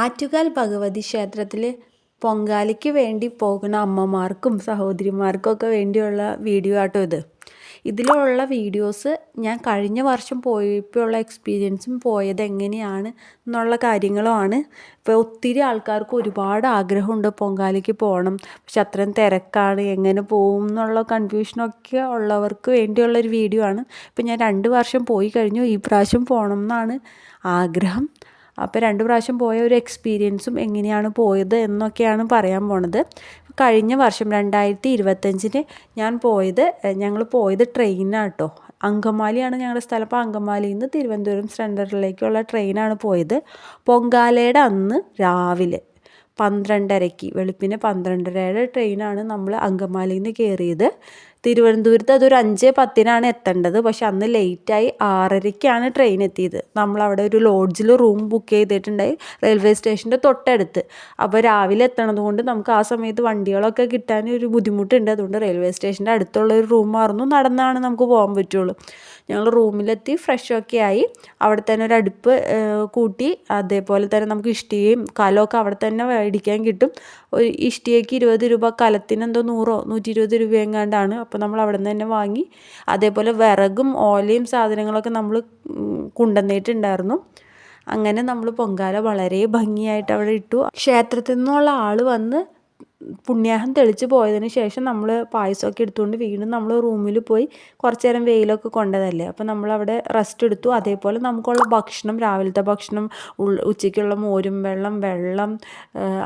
ആറ്റുകാൽ ഭഗവതി ക്ഷേത്രത്തിൽ പൊങ്കാലയ്ക്ക് വേണ്ടി പോകുന്ന അമ്മമാർക്കും സഹോദരിമാർക്കും ഒക്കെ വേണ്ടിയുള്ള വീഡിയോ ആട്ടോ ഇത്. ഇതിലുള്ള വീഡിയോസ് ഞാൻ കഴിഞ്ഞ വർഷം പോയപ്പോഴുള്ള എക്സ്പീരിയൻസും പോയത് എങ്ങനെയാണ് എന്നുള്ള കാര്യങ്ങളുമാണ് ഇപ്പോൾ ഒത്തിരി ആൾക്കാർക്ക് ഒരുപാട് ആഗ്രഹമുണ്ട് പൊങ്കാലയ്ക്ക് പോകണം. പക്ഷെ അത്രയും തിരക്കാണ് എങ്ങനെ പോകും എന്നുള്ള കൺഫ്യൂഷനൊക്കെ ഉള്ളവർക്ക് വേണ്ടിയുള്ളൊരു വീഡിയോ ആണ്. ഇപ്പം ഞാൻ രണ്ട് വർഷം പോയി കഴിഞ്ഞു ഈ പ്രാവശ്യം പോകണം എന്നാണ് ആഗ്രഹം. അപ്പോൾ രണ്ട് പ്രാവശ്യം പോയ ഒരു എക്സ്പീരിയൻസും എങ്ങനെയാണ് പോയത് എന്നൊക്കെയാണ് പറയാൻ പോണത്. കഴിഞ്ഞ വർഷം രണ്ടായിരത്തി ഇരുപത്തഞ്ചിന് ഞാൻ പോയത് ഞങ്ങൾ പോയത് ട്രെയിനാണ് കേട്ടോ അങ്കമാലിയാണ് ഞങ്ങളുടെ സ്ഥലം. അപ്പോൾ അങ്കമാലിയിൽ നിന്ന് തിരുവനന്തപുരം സെന്ററിലേക്കുള്ള ട്രെയിനാണ് പോയത്. പൊങ്കാലയുടെ അന്ന് രാവിലെ പന്ത്രണ്ടരയ്ക്ക് വെളുപ്പിന് പന്ത്രണ്ടരയുടെ ട്രെയിനാണ് നമ്മൾ അങ്കമാലിയിൽ നിന്ന് കയറിയത്. തിരുവനന്തപുരത്ത് അതൊരു അഞ്ച് പത്തിനാണ് എത്തേണ്ടത്. പക്ഷെ അന്ന് ലേറ്റായി ആറരയ്ക്കാണ് ട്രെയിൻ എത്തിയത്. നമ്മൾ അവിടെ ഒരു ലോഡ്ജിൽ റൂം ബുക്ക് ചെയ്തിട്ടുണ്ടായി റെയിൽവേ സ്റ്റേഷന്റെ തൊട്ടടുത്ത്. അപ്പോൾ രാവിലെ എത്തണത് കൊണ്ട് നമുക്ക് ആ സമയത്ത് വണ്ടികളൊക്കെ കിട്ടാൻ ഒരു ബുദ്ധിമുട്ടുണ്ട്. അതുകൊണ്ട് റെയിൽവേ സ്റ്റേഷന്റെ അടുത്തുള്ള ഒരു റൂം ആയിരുന്നു. നടന്നാണ് നമുക്ക് പോകാൻ പറ്റുള്ളൂ. ഞങ്ങൾ റൂമിലെത്തി ഫ്രഷൊക്കെ ആയി. അവിടെ തന്നെ ഒരു അടുപ്പ് കൂട്ടി. അതേപോലെ തന്നെ നമുക്ക് ഇഷ്ടികയും കലമൊക്കെ അവിടെ തന്നെ മേടിക്കാൻ കിട്ടും. ഒരു ഇഷ്ടികയ്ക്ക് ഇരുപത് രൂപ കലത്തിന് എന്തോ നൂറോ നൂറ്റി ഇരുപത് രൂപ എങ്ങാണ്ടാണ് അപ്പോൾ നമ്മൾ അവിടെ നിന്ന് തന്നെ വാങ്ങി. അതേപോലെ വിറകും ഓലയും സാധനങ്ങളൊക്കെ നമ്മൾ കൊണ്ടുവന്നിട്ടുണ്ടായിരുന്നു. അങ്ങനെ നമ്മൾ പൊങ്കാല വളരെ ഭംഗിയായിട്ട് അവിടെ ഇട്ടു. ക്ഷേത്രത്തിൽ നിന്നുള്ള ആൾ വന്ന് പുണ്യാഹം തെളിച്ച് പോയതിന് ശേഷം നമ്മൾ പായസമൊക്കെ എടുത്തുകൊണ്ട് വീണ്ടും നമ്മൾ റൂമിൽ പോയി കുറച്ച് നേരം വെയിലൊക്കെ കൊണ്ടതല്ലേ. അപ്പോൾ നമ്മളവിടെ റെസ്റ്റ് എടുത്തു. അതേപോലെ നമുക്കുള്ള ഭക്ഷണം രാവിലത്തെ ഭക്ഷണം ഉച്ചയ്ക്കുള്ള മോരും വെള്ളം വെള്ളം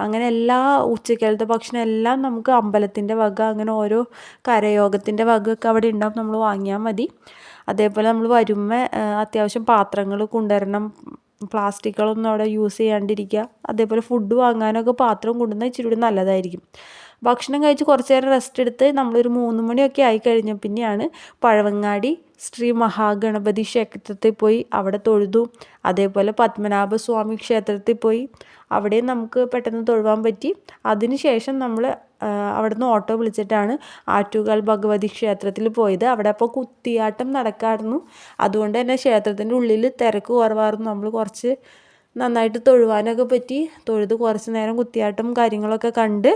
അങ്ങനെ എല്ലാ ഉച്ചക്കാലത്തെ ഭക്ഷണം എല്ലാം നമുക്ക് അമ്പലത്തിന്റെ വക അങ്ങനെ ഓരോ കരയോഗത്തിന്റെ വക ഒക്കെ അവിടെ ഉണ്ടാവും. നമ്മൾ വാങ്ങിയാൽ മതി. അതേപോലെ നമ്മൾ വരുമ്പോൾ അത്യാവശ്യം പാത്രങ്ങൾ കൊണ്ടുവരണം പ്ലാസ്റ്റിക്കുകളൊന്നും അവിടെ യൂസ് ചെയ്യാണ്ടിരിക്കുക. അതേപോലെ ഫുഡ് വാങ്ങാനൊക്കെ പാത്രം കൊണ്ടുവന്നാൽ ഇച്ചിരി കൂടി നല്ലതായിരിക്കും. ഭക്ഷണം കഴിച്ച് കുറച്ച് നേരം റെസ്റ്റ് എടുത്ത് നമ്മളൊരു മൂന്ന് മണിയൊക്കെ ആയി കഴിഞ്ഞ പിന്നെയാണ് പഴവങ്ങാടി ശ്രീ മഹാഗണപതി ക്ഷേത്രത്തിൽ പോയി അവിടെ തൊഴുതു. അതേപോലെ പത്മനാഭ സ്വാമി ക്ഷേത്രത്തിൽ പോയി. അവിടെ നമുക്ക് പെട്ടെന്ന് തൊഴുവാൻ പറ്റി. അതിനുശേഷം നമ്മൾ അവിടുന്ന് ഓട്ടോ വിളിച്ചിട്ടാണ് ആറ്റുകാൽ ഭഗവതി ക്ഷേത്രത്തിൽ പോയത്. അവിടെ അപ്പോൾ കുത്തിയാട്ടം നടക്കായിരുന്നു. അതുകൊണ്ട് തന്നെ ക്ഷേത്രത്തിന്റെ ഉള്ളിൽ തിരക്ക് കുറവായിരുന്നു. നമ്മൾ കുറച്ച് നന്നായിട്ട് തൊഴുവാനൊക്കെ പറ്റി. തൊഴുത് കുറച്ച് നേരം കുത്തിയാട്ടം കാര്യങ്ങളൊക്കെ കണ്ട്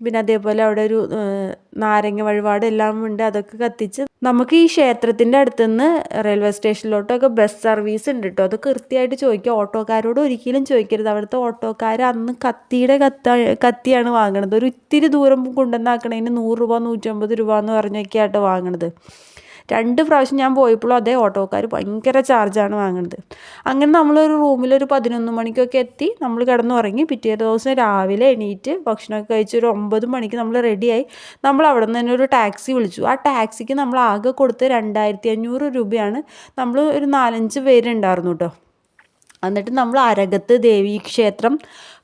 പിന്നെ അതേപോലെ അവിടെ ഒരു നാരങ്ങ വഴിപാട് എല്ലാം ഉണ്ട്. അതൊക്കെ കത്തിച്ച് നമുക്ക് ഈ ക്ഷേത്രത്തിന്റെ അടുത്തുനിന്ന് റെയിൽവേ സ്റ്റേഷനിലോട്ടൊക്കെ ബസ് സർവീസ് ഉണ്ട് കേട്ടോ അത് കൃത്യമായിട്ട് ചോദിക്കുക ഓട്ടോക്കാരോട് ഒരിക്കലും ചോദിക്കരുത്. അവിടുത്തെ ഓട്ടോക്കാർ അന്ന് കത്തിയുടെ കത്ത കത്തിയാണ് വാങ്ങണത്. ഒരു ഇത്തിരി ദൂരം കൊണ്ടുവന്നാക്കണതിന് നൂറ് രൂപ നൂറ്റമ്പത് രൂപ എന്ന് പറഞ്ഞൊക്കെയായിട്ട് വാങ്ങണത്. രണ്ട് പ്രാവശ്യം ഞാൻ പോയപ്പോഴും അതേ ഓട്ടോക്കാർ ഭയങ്കര ചാർജാണ് വാങ്ങുന്നത് അങ്ങനെ നമ്മളൊരു റൂമിലൊരു പതിനൊന്ന് മണിക്കൊക്കെ എത്തി നമ്മൾ കിടന്നുറങ്ങി. പിറ്റേ ദിവസം രാവിലെ എണീറ്റ് ഭക്ഷണമൊക്കെ കഴിച്ച് ഒരു ഒമ്പത് മണിക്ക് നമ്മൾ റെഡിയായി. നമ്മൾ അവിടെ നിന്ന് തന്നെ ഒരു ടാക്സി വിളിച്ചു. ആ ടാക്സിക്ക് നമ്മൾ ആകെ കൊടുത്ത് രണ്ടായിരത്തി അഞ്ഞൂറ് രൂപയാണ്. നമ്മൾ ഒരു നാലഞ്ച് പേരുണ്ടായിരുന്നു കേട്ടോ. എന്നിട്ട് നമ്മൾ അരകത്ത് ദേവീക്ഷേത്രം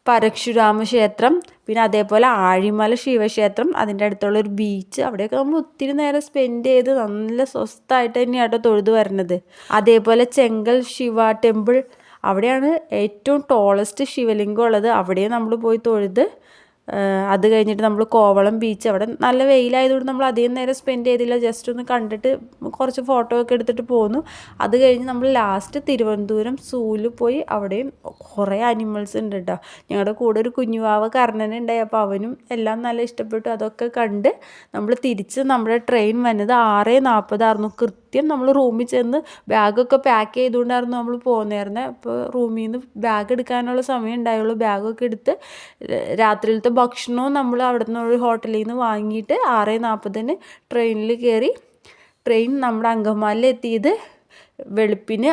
പരശുരാമ ക്ഷേത്രം പിന്നെ അതേപോലെ ആഴിമല ശിവക്ഷേത്രം അതിന്റെ അടുത്തുള്ള ഒരു ബീച്ച് അവിടെയൊക്കെ നമ്മൾ ഒത്തിരി നേരം സ്പെൻഡ് ചെയ്ത് നല്ല സ്വസ്ഥമായിട്ട് തന്നെയാണ് കേട്ടോ തൊഴുതു വരണത്. അതേപോലെ ചെങ്കൽ ശിവ ടെമ്പിൾ അവിടെയാണ് ഏറ്റവും ടോളസ്റ്റ് ശിവലിംഗം ഉള്ളത്. അവിടെയും നമ്മൾ പോയി തൊഴുത് അത് കഴിഞ്ഞിട്ട് നമ്മൾ കോവളം ബീച്ച് അവിടെ നല്ല വെയിലായതുകൊണ്ട് നമ്മൾ അധികം നേരം സ്പെൻഡ് ചെയ്തില്ല. ജസ്റ്റ് ഒന്ന് കണ്ടിട്ട് കുറച്ച് ഫോട്ടോ ഒക്കെ എടുത്തിട്ട് പോന്നു. അത് കഴിഞ്ഞ് നമ്മൾ ലാസ്റ്റ് തിരുവനന്തപുരം സൂവിൽ പോയി അവിടെയും കുറേ അനിമൽസ് ഉണ്ട് കേട്ടോ ഞങ്ങളുടെ കൂടെ ഒരു കുഞ്ഞുവാവ കർണനുണ്ടായി അപ്പോൾ അവനും എല്ലാം നല്ല ഇഷ്ടപ്പെട്ടു. അതൊക്കെ കണ്ട് നമ്മൾ തിരിച്ച് നമ്മുടെ ട്രെയിൻ വന്നത് ആറ് നാൽപ്പതായിരുന്നു കൃത്യം നമ്മൾ റൂമിൽ ചെന്ന് ബാഗൊക്കെ പാക്ക് ചെയ്തുകൊണ്ടായിരുന്നു നമ്മൾ പോകുന്നേരുന്നത് അപ്പോൾ റൂമിൽ നിന്ന് ബാഗ് എടുക്കാനുള്ള സമയം ഉണ്ടായുള്ളൂ. ബാഗൊക്കെ എടുത്ത് രാത്രിയിലത്തെ ഭക്ഷണവും നമ്മൾ അവിടെ നിന്ന് ഒരു ഹോട്ടലിൽ നിന്ന് വാങ്ങിയിട്ട് ആറ് നാൽപ്പതിന് ട്രെയിനിൽ കയറി ട്രെയിൻ നമ്മുടെ അങ്കമാലിൽ എത്തിയത് വെളുപ്പിന്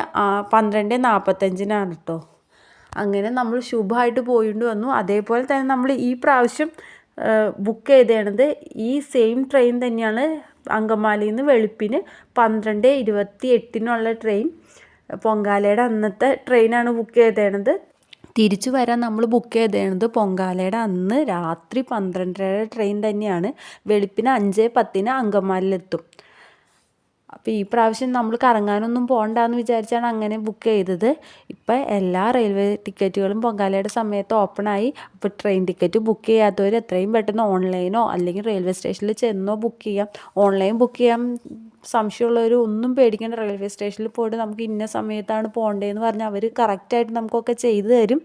പന്ത്രണ്ട് നാൽപ്പത്തഞ്ചിനാണ് കേട്ടോ അങ്ങനെ നമ്മൾ ശുഭമായിട്ട് പോയിട്ട് വന്നു. അതേപോലെ തന്നെ നമ്മൾ ഈ പ്രാവശ്യം ബുക്ക് ചെയ്തേണത് ഈ സെയിം ട്രെയിൻ തന്നെയാണ് അങ്കമാലിയിൽ നിന്ന് വെളുപ്പിന് പന്ത്രണ്ട് ഇരുപത്തി എട്ടിനുള്ള ട്രെയിൻ പൊങ്കാലയുടെ അന്നത്തെ ട്രെയിനാണ് ബുക്ക് ചെയ്തേണത്. തിരിച്ചു വരാൻ നമ്മൾ ബുക്ക് ചെയ്തേണത് പൊങ്കാലയുടെ അന്ന് രാത്രി പന്ത്രണ്ടര ട്രെയിൻ തന്നെയാണ്. വെളുപ്പിന് അഞ്ച് പത്തിന് അങ്കമാലിലെത്തും. അപ്പോൾ ഈ പ്രാവശ്യം നമ്മൾ കറങ്ങാനൊന്നും പോകണ്ടെന്ന് വിചാരിച്ചാണ് അങ്ങനെ ബുക്ക് ചെയ്തത്. ഇപ്പം എല്ലാ റെയിൽവേ ടിക്കറ്റുകളും പൊങ്കാലയുടെ സമയത്ത് ഓപ്പണായി അപ്പോൾ ട്രെയിൻ ടിക്കറ്റ് ബുക്ക് ചെയ്യാത്തവർ എത്രയും പെട്ടെന്ന് ഓൺലൈനോ അല്ലെങ്കിൽ റെയിൽവേ സ്റ്റേഷനിൽ ചെന്നോ ബുക്ക് ചെയ്യാം. ഓൺലൈൻ ബുക്ക് ചെയ്യാൻ സംശയമുള്ളവർ ഒന്നും പേടിക്കേണ്ട. റെയിൽവേ സ്റ്റേഷനിൽ പോയിട്ട് നമുക്ക് ഇന്ന സമയത്താണ് പോകേണ്ടതെന്ന് പറഞ്ഞാൽ അവർ കറക്റ്റായിട്ട് നമുക്കൊക്കെ ചെയ്തു തരും.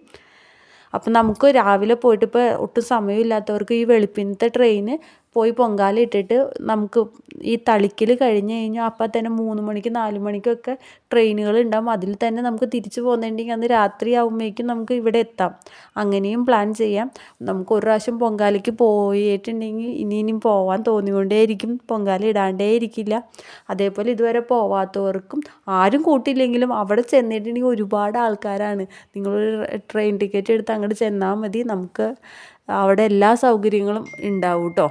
അപ്പം നമുക്ക് രാവിലെ പോയിട്ട് ഇപ്പോൾ ഒട്ടും സമയമില്ലാത്തവർക്ക് ഈ വെളുപ്പിനത്തെ ട്രെയിന് പോയി പൊങ്കാല ഇട്ടിട്ട് നമുക്ക് ഈ തളിക്കൽ കഴിഞ്ഞ് കഴിഞ്ഞാൽ അപ്പം തന്നെ മൂന്ന് മണിക്ക് നാല് മണിക്കൊക്കെ ട്രെയിനുകൾ ഉണ്ടാകും അതിൽ തന്നെ നമുക്ക് തിരിച്ചു പോകുന്നുണ്ടെങ്കിൽ അന്ന് രാത്രി ആകുമ്പോഴേക്കും നമുക്ക് ഇവിടെ എത്താം. അങ്ങനെയും പ്ലാൻ ചെയ്യാം. നമുക്ക് ഒരു പ്രാവശ്യം പൊങ്കാലയ്ക്ക് പോയിട്ടുണ്ടെങ്കിൽ ഇനി ഇനിയും പോവാൻ തോന്നിക്കൊണ്ടേയിരിക്കും. പൊങ്കാല ഇടാണ്ടേ ഇരിക്കില്ല. അതേപോലെ ഇതുവരെ പോവാത്തവർക്കും ആരും കൂട്ടിയില്ലെങ്കിലും അവിടെ ചെന്നിട്ടുണ്ടെങ്കിൽ ഒരുപാട് ആൾക്കാരാണ്. നിങ്ങളൊരു ട്രെയിൻ ടിക്കറ്റ് എടുത്ത് അങ്ങോട്ട് ചെന്നാൽ മതി. നമുക്ക് അവിടെ എല്ലാ സൗകര്യങ്ങളും ഉണ്ടാവും കേട്ടോ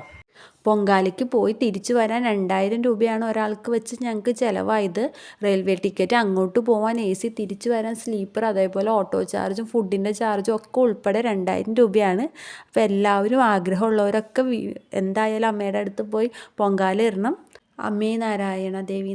പൊങ്കാലയ്ക്ക് പോയി തിരിച്ചു വരാൻ രണ്ടായിരം രൂപയാണ് ഒരാൾക്ക് വെച്ച് ഞങ്ങൾക്ക് ചിലവായത്. റെയിൽവേ ടിക്കറ്റ് അങ്ങോട്ട് പോകാൻ എ സി തിരിച്ചു വരാൻ സ്ലീപ്പർ അതേപോലെ ഓട്ടോ ചാർജും ഫുഡിന്റെ ചാർജും ഒക്കെ ഉൾപ്പെടെ രണ്ടായിരം രൂപയാണ്. അപ്പോൾ എല്ലാവരും ആഗ്രഹമുള്ളവരൊക്കെ എന്തായാലും അമ്മയുടെ അടുത്ത് പോയി പൊങ്കാല ഇടണം. അമ്മേ നാരായണ ദേവി